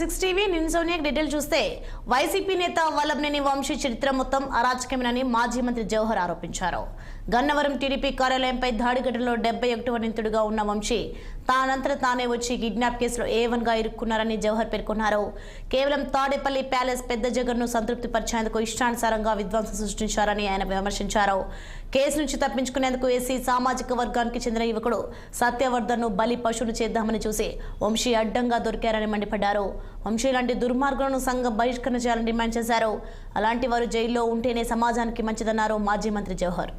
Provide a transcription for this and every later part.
Six TV నిన్న Sonia detail చూస్తే YCP నేత వల్లభనేని వంశీ చరిత్ర మొత్తం అరాచకమేనని మాజీ మంత్రి జవహర్ ఆరోపించారు. గన్నవరం టీడీపీ కార్యాలయంపై దాడి ఘటనలో డెబ్బై ఒకటవ నిందితుడిగా ఉన్న వంశీ తానంతట తానే వచ్చి కిడ్నాప్ కేసులో ఏ వన్గా ఇరుక్కున్నారని జవహర్ పేర్కొన్నారు. కేవలం తాడేపల్లి ప్యాలెస్ పెద్ద జగన్ను సంతృప్తి పరిచేందుకు ఇష్టానుసారంగా విధ్వంసం సృష్టించారని ఆయన విమర్శించారు. కేసు నుంచి తప్పించుకునేందుకు ఎస్సీ సామాజిక వర్గానికి చెందిన యువకుడు సత్యవర్ధన్ను బలి పశువులు చేద్దామని చూసి వంశీ అడ్డంగా దొరికారని మండిపడ్డారు. వంశీ లాంటి దుర్మార్గులను సంఘం బహిష్కరణ చేయాలని డిమాండ్ చేశారు. అలాంటి వారు జైల్లో ఉంటేనే సమాజానికి మంచిదన్నారు మాజీ మంత్రి జవహర్.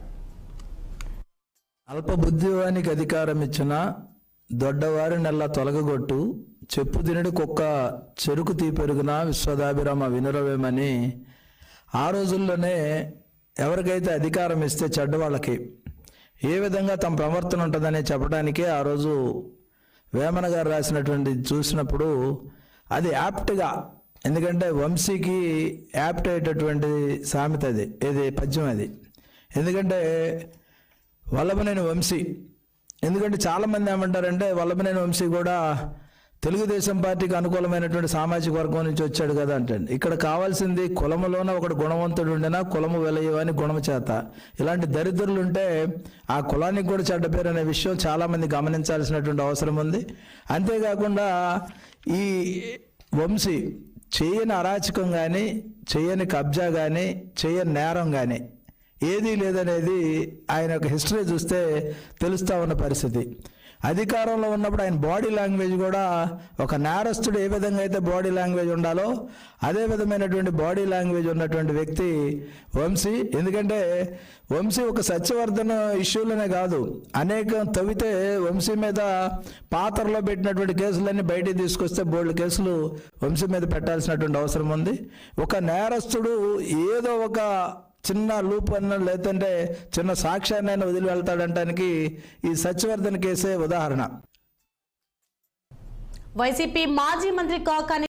అల్పబుద్ధివానికి అధికారం ఇచ్చిన దొడ్డవారి నెల్ల తొలగగొట్టు చెప్పు తినడు కుక్క చెరుకు తీపెరుగున విశ్వదాభిరామ వినురవేమని. ఆ రోజుల్లోనే ఎవరికైతే అధికారం ఇస్తే చెడ్డవాళ్ళకి ఏ విధంగా తమ ప్రవర్తన ఉంటుందని చెప్పడానికే ఆ రోజు వేమన గారు రాసినటువంటి చూసినప్పుడు అది యాప్ట్గా ఎందుకంటే వంశీకి యాప్ట్ అయ్యేటటువంటి సామెత అది ఇది పద్యం అది. ఎందుకంటే వల్లభనేని వంశీ ఎందుకంటే చాలామంది ఏమంటారంటే వల్లభనేని వంశీ కూడా తెలుగుదేశం పార్టీకి అనుకూలమైనటువంటి సామాజిక వర్గం నుంచి వచ్చాడు కదా అంటండి. ఇక్కడ కావాల్సింది కులములోన ఒకడు గుణవంతుడు ఉండినా కులము వెలయవని గుణము చేత. ఇలాంటి దరిద్రులు ఉంటే ఆ కులానికి కూడా చెడ్డ పేరు అనే విషయం చాలామంది గమనించాల్సినటువంటి అవసరం ఉంది. అంతేకాకుండా ఈ వంశీ చేయని అరాచకం కానీ చేయని కబ్జా కానీ చేయని నేరం కానీ ఏదీ లేదనేది ఆయన యొక్క హిస్టరీ చూస్తే తెలుస్తా ఉన్న పరిస్థితి. అధికారంలో ఉన్నప్పుడు ఆయన బాడీ లాంగ్వేజ్ కూడా ఒక నేరస్తుడు ఏ విధంగా అయితే బాడీ లాంగ్వేజ్ ఉండాలో అదే విధమైనటువంటి బాడీ లాంగ్వేజ్ ఉన్నటువంటి వ్యక్తి వంశీ. ఎందుకంటే వంశీ ఒక సత్యవర్ధన ఇష్యూలోనే కాదు అనేక తవ్వితే వంశీ మీద పాత్రలో పెట్టినటువంటి కేసులన్నీ బయటికి తీసుకొస్తే బోల్డ్ కేసులు వంశీ మీద పెట్టాల్సినటువంటి అవసరం ఉంది. ఒక నేరస్తుడు ఏదో ఒక చిన్న లూప్ అన్న లేదంటే చిన్న సాక్ష్యాన్ని వదిలి వెళ్తాడంటానికి ఈ సత్యవర్ధన్ కేసే ఉదాహరణ. వైసీపీ మాజీ మంత్రి కాకాని